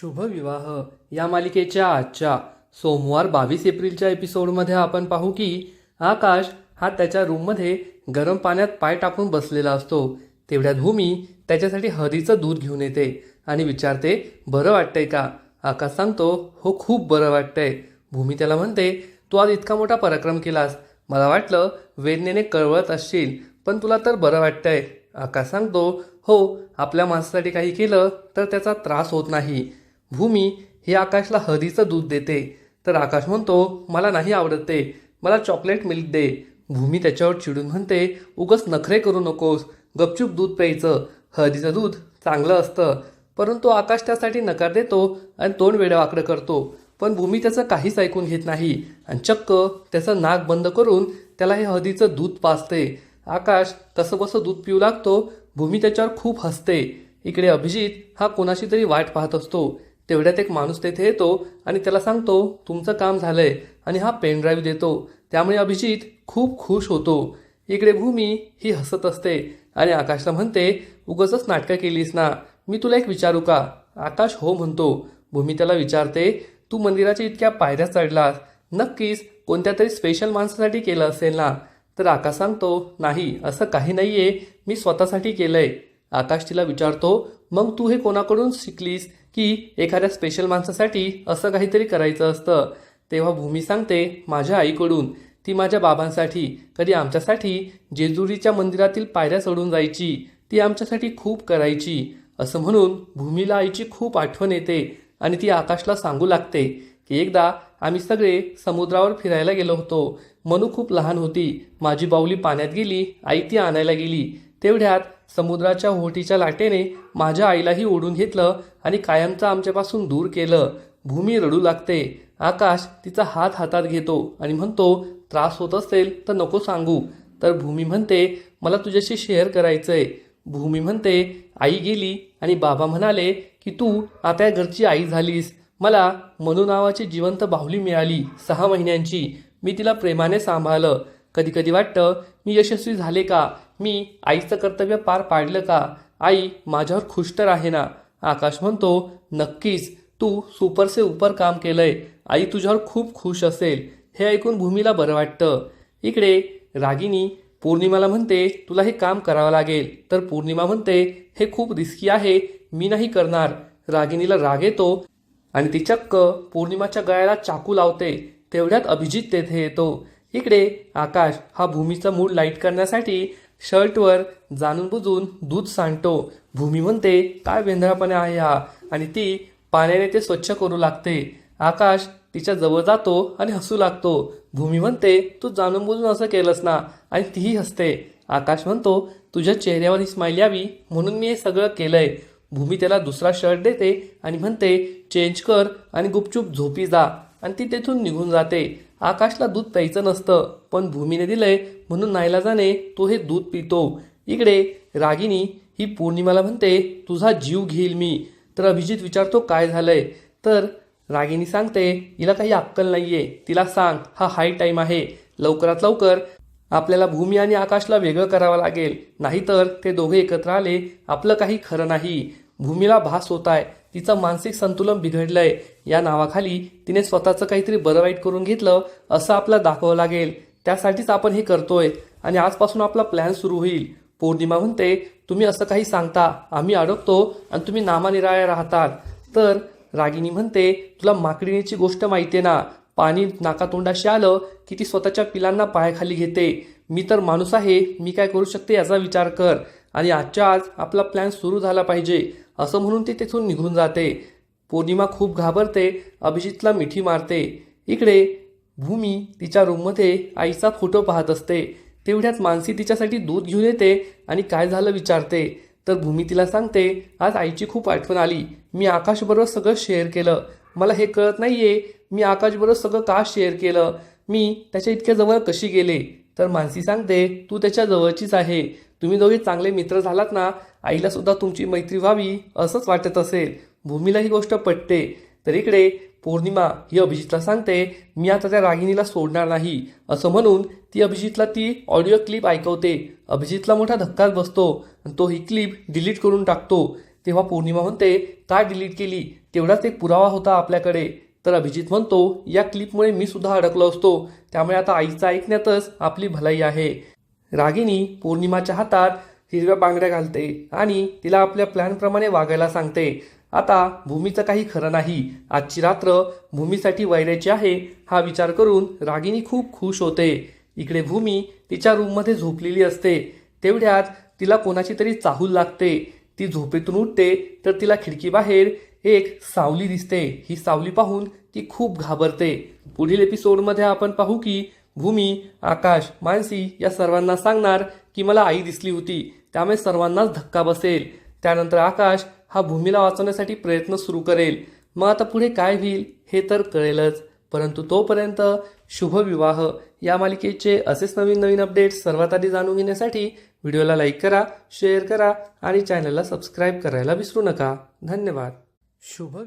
शुभविवाह. या मालिकेच्या आजच्या सोमवार बावीस एप्रिलच्या एपिसोडमध्ये आपण पाहू की आकाश हा त्याच्या रूममध्ये गरम पाण्यात पाय टाकून बसलेला असतो. तेवढ्यात भूमी त्याच्यासाठी हरीचं दूध घेऊन येते आणि विचारते बरं वाटतंय का? आकाश सांगतो हो खूप बरं वाटतंय. भूमी त्याला म्हणते तू आज इतका मोठा पराक्रम केलास. मला वाटलं वेदनेने कळवळत असशील पण तुला तर बरं वाटतंय. आकाश सांगतो हो आपल्या माणसासाठी काही केलं तर त्याचा त्रास होत नाही. भूमी ही आकाशला हळदीचं दूध देते. तर आकाश म्हणतो मला नाही आवडत ते. मला चॉकलेट मिल्क दे. भूमी त्याच्यावर चिडून म्हणते उगस नखरे करू नकोस. गपचूप दूध प्यायचं. हळदीचं दूध चांगलं असतं. परंतु आकाश त्यासाठी नकार देतो आणि तोंड वेडवाकडं करतो. पण भूमी त्याचं काहीच ऐकून घेत नाही. आणि चक्क त्याचं नाक बंद करून त्याला हे हळदीचं दूध पाजते. आकाश कसं बसं दूध पिऊ लागतो भूमी त्याच्यावर खूप हसते. इकडे अभिजित हा कोणाशी तरी वाट पाहत असतो. तेवढ्यात एक माणूस तेथे येतो आणि त्याला सांगतो तुमचं काम झालंय आणि हा पेन ड्राईव्ह देतो. त्यामुळे अभिजित खूप खुश होतो. इकडे भूमी ही हसत असते आणि आकाशला म्हणते उगाचच नाटकं केलीस ना. मी तुला एक विचारू का? आकाश हो म्हणतो. भूमी त्याला विचारते तू मंदिराच्या इतक्या पायऱ्या चढलास. नक्कीच कोणत्या तरी स्पेशल माणसासाठी केलं असेल ना? तर आकाश सांगतो नाही असं काही नाहीये. मी स्वतःसाठी केलंय. आकाश तिला विचारतो मग तू हे कोणाकडून शिकलीस? की एखाद्या स्पेशल माणसासाठी असं काहीतरी करायचं असतं. तेव्हा भूमी सांगते माझ्या आईकडून ती माझ्या बाबांसाठी कधी आमच्यासाठी जेजुरीच्या मंदिरातील पायऱ्या चढून जायची. ती आमच्यासाठी खूप करायची. असं म्हणून भूमीला आईची खूप आठवण येते आणि ती आकाशला सांगू लागते की एकदा आम्ही सगळे समुद्रावर फिरायला गेलो होतो. मनू खूप लहान होती. माझी बाऊली पाण्यात गेली आई ती आणायला गेली. तेवढ्यात समुद्राच्या ओहोटीच्या लाटेने माझ्या आईलाही ओढून घेतलं आणि कायमचं आमच्यापासून दूर केलं. भूमी रडू लागते. आकाश तिचा हात हातात घेतो आणि म्हणतो त्रास होत असेल तर नको सांगू तर भूमी म्हणते मला तुझ्याशी शेअर करायचं आहे भूमी म्हणते आई गेली आणि बाबा म्हणाले की तू आता या घरची आई झालीस. मला मनू नावाची जिवंत बाहुली मिळाली सहा महिन्यांची. मी तिला प्रेमाने सांभाळलं. कधी कधी वाटतं मी यशस्वी झाले का? मी आईचं कर्तव्य पार पाडलं का? आई माझ्यावर खुश तर आहे ना? आकाश म्हणतो नक्कीच तू सुपरसे उपर काम केलंय. आई तुझ्यावर खूप खुश असेल. हे ऐकून भूमीला बरं वाटतं. इकडे रागिनी पौर्णिमाला म्हणते तुला हे काम करावं लागेल. तर पौर्णिमा म्हणते हे खूप रिस्की आहे. मी नाही करणार. रागिनीला राग येतो आणि ती चक्क पौर्णिमाच्या गळ्याला चाकू लावते. तेवढ्यात अभिजित तेथे येतो. इकडे आकाश हा भूमीचा मूड लाइट करण्यासाठी शर्टवर जाणून बुजून दूध सांडतो. भूमी म्हणते काय वेंधळापणे आहे हा. आणि ती पाण्याने ते स्वच्छ करू लागते. आकाश तिच्या जवळ जातो आणि हसू लागतो. भूमी म्हणते तू जाणून बुजून असं केलंस ना? आणि तीही हसते. आकाश म्हणतो तुझ्या चेहऱ्यावर ही स्माईल यावी म्हणून मी हे सगळं केलंय. भूमी त्याला दुसरा शर्ट देते आणि म्हणते चेंज कर आणि गुपचूप झोपी जा. आणि ती तेथून निघून जाते. आकाशला दूध प्यायचं नसतं पण भूमीने दिलंय म्हणून नाईलाजाने तो हे दूध पितो. इकडे रागिनी ही पौर्णिमाला म्हणते तुझा जीव घेईल मी. तर अभिजित विचारतो काय झालंय? तर रागिनी सांगते हिला काही अक्कल नाहीये. तिला सांग हा हाय टाईम आहे. लवकरात लवकर आपल्याला भूमी आणि आकाशला वेगळं करावं लागेल. नाहीतर ते दोघे एकत्र आले आपलं काही खरं नाही. भूमीला भास होत आहे. तिचं मानसिक संतुलन बिघडलंय. या नावाखाली तिने स्वतःचं काहीतरी बरं वाईट करून घेतलं असं आपलं दाखवावं लागेल. त्यासाठीच आपण हे करतोय. आणि आजपासून आपला प्लॅन सुरू होईल. पौर्णिमा म्हणते तुम्ही असं काही सांगता. आम्ही अडकतो आणि तुम्ही नामानिराळ्या राहतात. तर रागिनी म्हणते तुला माकडिणीची गोष्ट माहितीये ना. पाणी नाकातोंडाशी आलं की ती स्वतःच्या पिलांना पायाखाली घेते. मी तर माणूस आहे. मी काय करू शकते याचा विचार कर. आणि आजच्या आज आपला प्लॅन सुरू झाला पाहिजे. असं म्हणून ती तेथून निघून जाते. पौर्णिमा खूप घाबरते अभिजितला मिठी मारते. इकडे भूमी तिच्या रूममध्ये आईचा फोटो पाहत असते. तेवढ्यात मानसी तिच्यासाठी दूध घेऊन येते आणि काय झालं विचारते. तर भूमी तिला सांगते आज आईची खूप आठवण आली. मी आकाशबरोबर सगळं शेअर केलं. मला हे कळत नाहीये मी आकाशबरोबर सगळं का शेअर केलं? मी त्याच्या इतक्या जवळ कशी गेले? तर मानसी सांगते तू त्याच्या जवळचीच आहे. तुम्ही दोघे चांगले मित्र झालात ना आईला सुद्धा तुमची मैत्री व्हावी असंच वाटत असेल. भूमीला ही गोष्ट पटते. तर इकडे पौर्णिमा ही अभिजितला सांगते मी आता त्या रागिणीला सोडणार नाही. असं म्हणून ती अभिजितला ती ऑडिओ क्लिप ऐकवते. अभिजितला मोठा धक्काच बसतो आणि तो ही क्लिप डिलीट करून टाकतो. तेव्हा पौर्णिमा म्हणते का डिलीट केली? तेवढाच एक पुरावा होता आपल्याकडे. तर अभिजित म्हणतो या क्लिपमुळे मी सुद्धा अडकलो असतो. त्यामुळे आता आईचं ऐकण्यातच आपली भलाई आहे. रागिनी पौर्णिमाच्या हातात हिरव्या बांगड्या घालते आणि तिला आपल्या प्लॅनप्रमाणे वागायला सांगते. आता भूमीचं काही खरं नाही. आजची रात्र भूमीसाठी वैरायची आहे हा विचार करून रागिनी खूप खुश होते. इकडे भूमी तिच्या रूममध्ये झोपलेली असते. तेवढ्यात तिला कोणाची तरी चाहूल लागते. ती झोपेतून उठते तर तिला खिडकीबाहेर एक सावली दिसते. ही सावली पाहून ती खूप घाबरते. पुढील एपिसोडमध्ये आपण पाहू की भूमी आकाश मानसी या सर्वांना सांगणार की मला आई दिसली होती. त्यामुळे सर्वांनाच धक्का बसेल. त्यानंतर आकाश हा भूमीला वाचवण्यासाठी प्रयत्न सुरू करेल. मग आता पुढे काय होईल हे तर कळेलच. परंतु तोपर्यंत शुभविवाह या मालिकेचे असेच नवीन नवीन अपडेट्स सर्वात आधी जाणून घेण्यासाठी व्हिडिओला लाईक करा शेअर करा आणि चॅनलला सबस्क्राईब करायला विसरू नका. धन्यवाद. शुभ